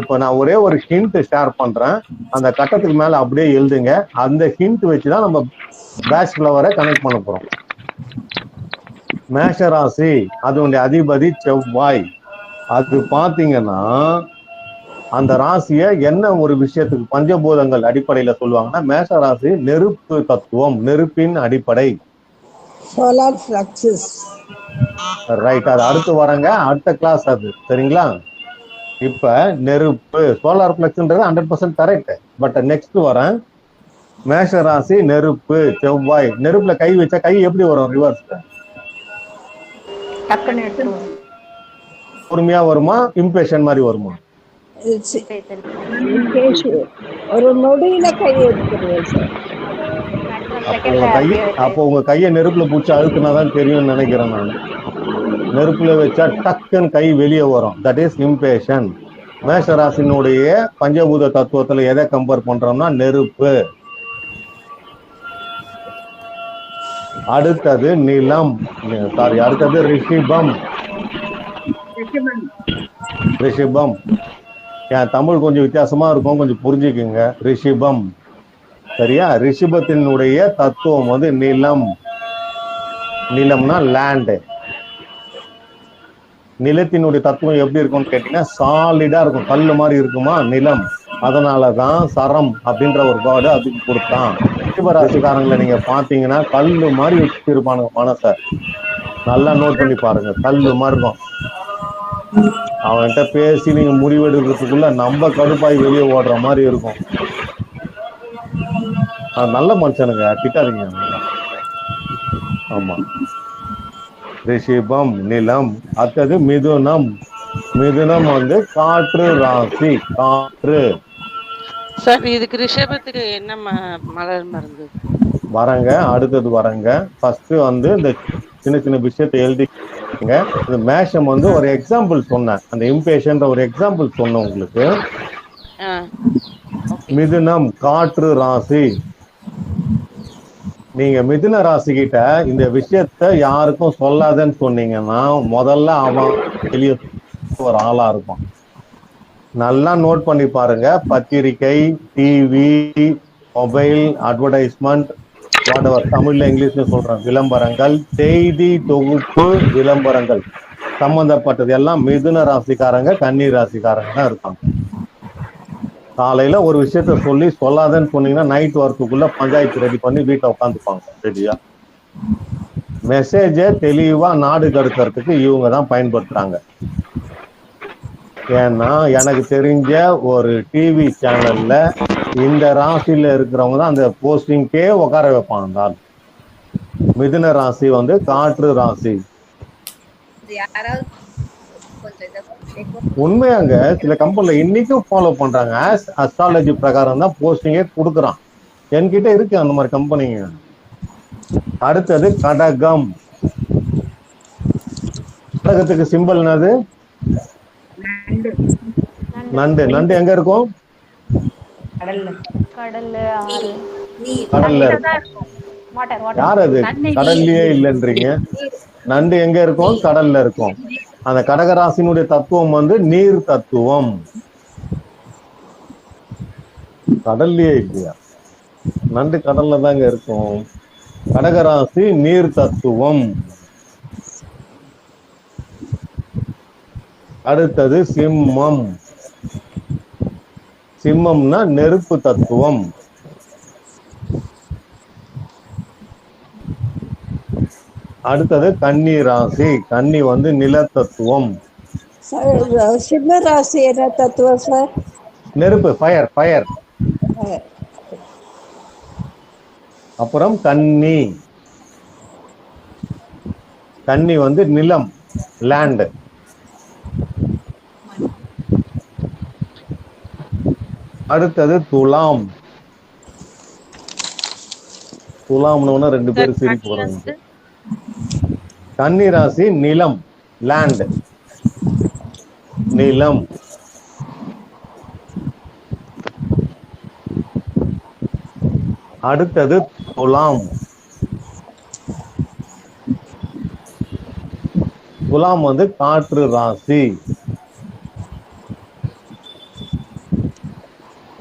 இப்போ நான் ஒரே ஒரு ஹிண்ட் ஷேர் பண்றேன். அந்த கட்டத்துக்கு மேல அப்படியே எழுதுங்க. அந்த ஹிண்ட் வச்சு தான் நம்ம பேட்ச் ஃபிளவரை கனெக்ட் பண்ண போறோம். மேஷராசி அதனுடைய அதிபதி செவ்வாய். அது பாத்தீங்கன்னா அந்த ராசியை என்ன ஒரு விஷயத்துக்கு பஞ்சபூதங்கள் அடிப்படையில சொல்லுவாங்கன்னா மேஷ ராசி நெருப்பு தத்துவம் நெருப்பின் அடிப்படை. ரைட் அது அடுத்து வரங்க. அடுத்த கிளாஸ் அது. சரிங்களா? இப்ப நெருப்பு solar பிளக்ஸ்ன்றது hundred percent correct but next வரேன் மேஷ ராசி நெருப்பு செவ்வாய். நெருப்புல கை வச்சா கை எப்படி வரும் ரிவர்ஸ் பொறுமையா வருமா? இம்பேஷன் மாதிரி வருமா? ஒரு நொடியில கை அப்போ உங்க கையை அப்போ உங்க கையை நெருப்புல பிடிச்சி அழுத்தினாதான் தெரியும்னு நினைக்கிறேன் நான். நெருப்புல வச்சா டக்குன்னு கை வெளியே வரும். தட் இஸ் இம்பேஷன் மேஷராசினுடைய பஞ்சபூத தத்துவத்துல எதை கம்பேர் பண்றோம்னா நெருப்பு. அடுத்தது நிலம். சாரி அடுத்தது ரிஷிபம். ரிஷிபம். என் தமிழ் கொஞ்சம் வித்தியாசமா இருக்கும் கொஞ்சம் புரிஞ்சுக்குங்க. ரிஷிபம். சரியா? ரிஷிபத்தினுடைய தத்துவம் வந்து நிலம். நிலம்னா லேண்டு நிலத்தினுடைய தத்துவம் எப்படி இருக்கும்னு கேட்டீங்கன்னா சாலிடா இருக்கும். கல்லு மாதிரி இருக்குமா? நிலம். அதனாலதான் சரம் அப்படின்ற ஒரு காடு அதுக்கு கொடுத்தான். சிவராசிக்காரங்களை நீங்க பாத்தீங்கன்னா கல்லு மாதிரி வச்சிருப்பானுங்க மனசை. நல்லா நோட் பண்ணி பாருங்க. கல்லு மாதிரி இருக்கும். அவன்கிட்ட பேசி நீங்க முடிவெடுக்கிறதுக்குள்ள நம்ம கடுப்பாய் வெளியே ஓடுற மாதிரி இருக்கும். அது நல்ல மனுஷனுங்க. திட்டாதீங்க. ஆமா. ரிஷிபம் நிலம் அடுத்தது மிதுனம். மிதுனம் வந்து காற்று ராசி காற்று. சார் இதுக்கு ரிஷபத்துக்கு என்ன மலர் மருந்து? வரங்க அடுத்தது வரங்க. ஃபர்ஸ்ட் வந்து இந்த சின்ன சின்ன விஷயத்தை எழுதிங்க இந்த மேஷம் வந்து ஒரு எக்ஸாம்பிள் சொன்னேன். அந்த இம்பேஷன்ற ஒரு எக்ஸாம்பிள் சொன்னேன் உங்களுக்கு. மிதுனம் காற்று ராசி. நீங்க மிதுன ராசி கிட்ட இந்த விஷயத்த யாருக்கும் சொல்லாதன்னு சொன்னீங்கன்னா முதல்ல அவன் வெளிய ஒரு ஆளா இருப்பான். நல்லா நோட் பண்ணி பாருங்க. பத்திரிகை டிவி மொபைல் அட்வர்டைஸ்மெண்ட் வாட் தமிழ்ல இங்கிலீஷ்ல சொல்றேன். விளம்பரங்கள் செய்தி தொகுப்பு விளம்பரங்கள். சம்பந்தப்பட்டது எல்லாம் மிதுன ராசிக்காரங்க கன்னி ராசிக்காரங்க தான் இருப்பாங்க காலையில ஒரு விஷயத்த சொல்லி சொல்லாதன்னு சொன்னீங்கன்னா நைட் ஒர்க்குக்குள்ள பஞ்சாயத்து ரெடி பண்ணி வீட்டை உட்காந்துப்பாங்க ரெடியா மெசேஜை தெளிவா நாடு கடத்துறதுக்கு இவங்க தான் பயன்படுத்துறாங்க. ஏன்னா எனக்கு தெரிஞ்ச ஒரு டிவி சேனல்ல இந்த ராசியில இருக்கிறவங்க தான் அந்த போஸ்டிங்கே உட்கார வைப்பாங்க மிதுன ராசி வந்து காற்று ராசி. உண்மையாங்க சில கம்பெனில இன்னைக்கும் ஃபாலோ பண்றாங்க. அஸ்ட்ராலஜி பிரகாரம் தான் போஸ்டிங்கே கொடுக்குறான். என்கிட்ட இருக்கு அந்த மாதிரி கம்பெனிங்க அடுத்தது கடகம். கடகத்துக்கு சிம்பிள் என்னது? நண்டு. நண்டு. எங்க இருக்கும்? கடல்ல. கடல்ல ஆறு. கடல்ல. இருக்கும். வாட்டர் வாட்டர் யார் அது? கடல்லயே இல்லைன்றீங்க. நண்டு எங்க இருக்கும்? கடல்ல இருக்கும். அந்த கடகராசினுடைய தத்துவம் வந்து நீர் தத்துவம். கடல்லையே இல்லையா? நண்டு கடல்ல தாங்க இருக்கும். கடகராசி நீர் தத்துவம். அடுத்தது சிம்மம். சிம்மம்னா நெருப்பு தத்துவம். அடுத்தது கன்னி ராசி. கன்னி வந்து நிலத்தத்துவம். சார் சிம்ம ராசி என்ன தத்துவம் சார்? நெருப்பு ஃபயர் ஃபயர். அப்புறம் கன்னி. கன்னி வந்து நிலம் லேண்ட் அடுத்தது துலாம். துலாம்னு ரெண்டு பேரும் சிரிப்பு வராங்க கன்னி ராசி நிலம் லேண்ட் நிலம். அடுத்தது துலாம். துலாம் வந்து காற்று ராசி.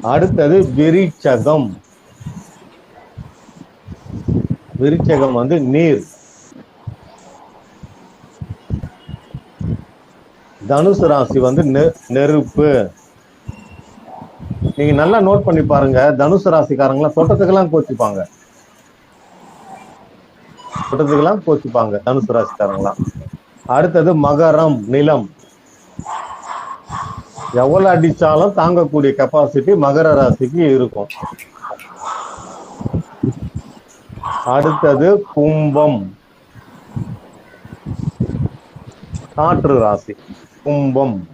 அடுத்தது விரிச்சகம் விரிச்சகம் வந்து நீர். தனுசு ராசி வந்து நெ- நெருப்பு. நீங்க நல்லா நோட் பண்ணி பாருங்க தனுசு ராசிக்காரங்களாம் தோட்டத்துக்கெல்லாம் கோச்சிப்பாங்க. தோட்டத்துக்கெல்லாம் கோச்சிப்பாங்க தனுசு ராசிக்காரங்களாம் அடுத்தது மகரம் நிலம். எவ்வளவு அடிச்சாலும் தாங்கக்கூடிய கெப்பாசிட்டி மகர ராசிக்கு இருக்கும். அடுத்தது கும்பம். காற்று ராசி. கும்பம்.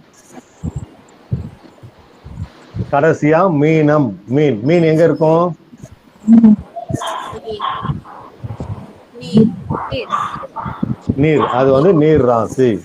கடைசியா மீனம். மீன். மீன் எங்க இருக்கும்? நீர். அது வந்து நீர் ராசி